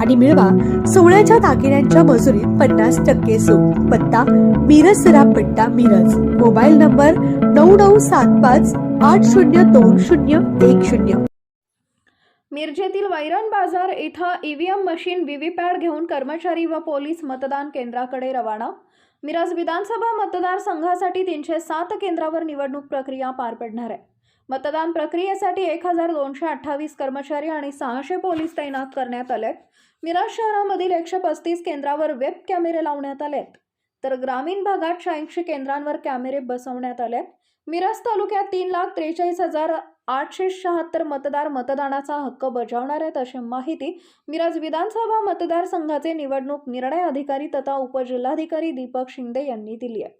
आणि मिळवा सोळ्याच्या दागिन्यांच्या मजुरीत पन्नास टक्के सूट. पत्ता मिरज सरापट्टा मिरज. मोबाईल नंबर नऊ नऊ सात पाच आठ शून्य दोन शून्य एक शून्य. मिरजेतील वैरण बाजार इथं ईव्हीएम मशीन व्हीव्हीपॅड घेऊन कर्मचारी व पोलीस मतदान केंद्राकडे रवाना मिरज विधानसभा मतदारसंघासाठी तीनशे सात केंद्रावर निवडणूक प्रक्रिया पार पडणार आहे. मतदान प्रक्रियेसाठी एक हजार दोनशे अठ्ठावीस कर्मचारी आणि सहाशे पोलीस तैनात करण्यात आलेत. मिरज शहरामधील एकशे पस्तीस केंद्रावर वेब कॅमेरे लावण्यात आलेत. तर ग्रामीण भागात शहाऐंशी केंद्रांवर कॅमेरे बसवण्यात आले मिरज तालुक्यात तीन लाख त्रेचाळीस हजार आठशे शहात्तर मतदार मतदानाचा हक्क बजावणार आहेत अशी माहिती मिरज विधानसभा मतदारसंघाचे निवडणूक निर्णय अधिकारी तथा उपजिल्हाधिकारी दीपक शिंदे यांनी दिली आहे.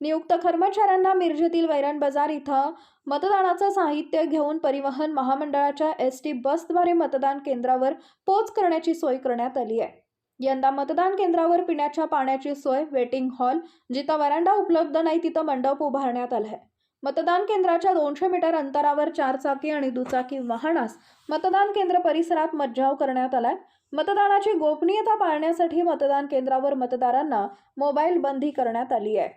नियुक्त कर्मचाऱ्यांना मिरजेतील वैरण बाजार इथं मतदानाचं साहित्य घेऊन परिवहन महामंडळाच्या एस टी बसद्वारे मतदान केंद्रावर पोच करण्याची सोय करण्यात आली आहे. यंदा मतदान केंद्रावर पिण्याच्या पाण्याची सोय वेटिंग हॉल जिथं वरांडा उपलब्ध नाही तिथं मंडप उभारण्यात आला आहे. मतदान केंद्राच्या दोनशे मीटर अंतरावर चारचाकी आणि दुचाकी वाहनास मतदान केंद्र परिसरात मज्जाव करण्यात आलाय. मतदानाची गोपनीयता पाळण्यासाठी मतदान केंद्रावर मतदारांना मोबाईल बंदी करण्यात आली आहे.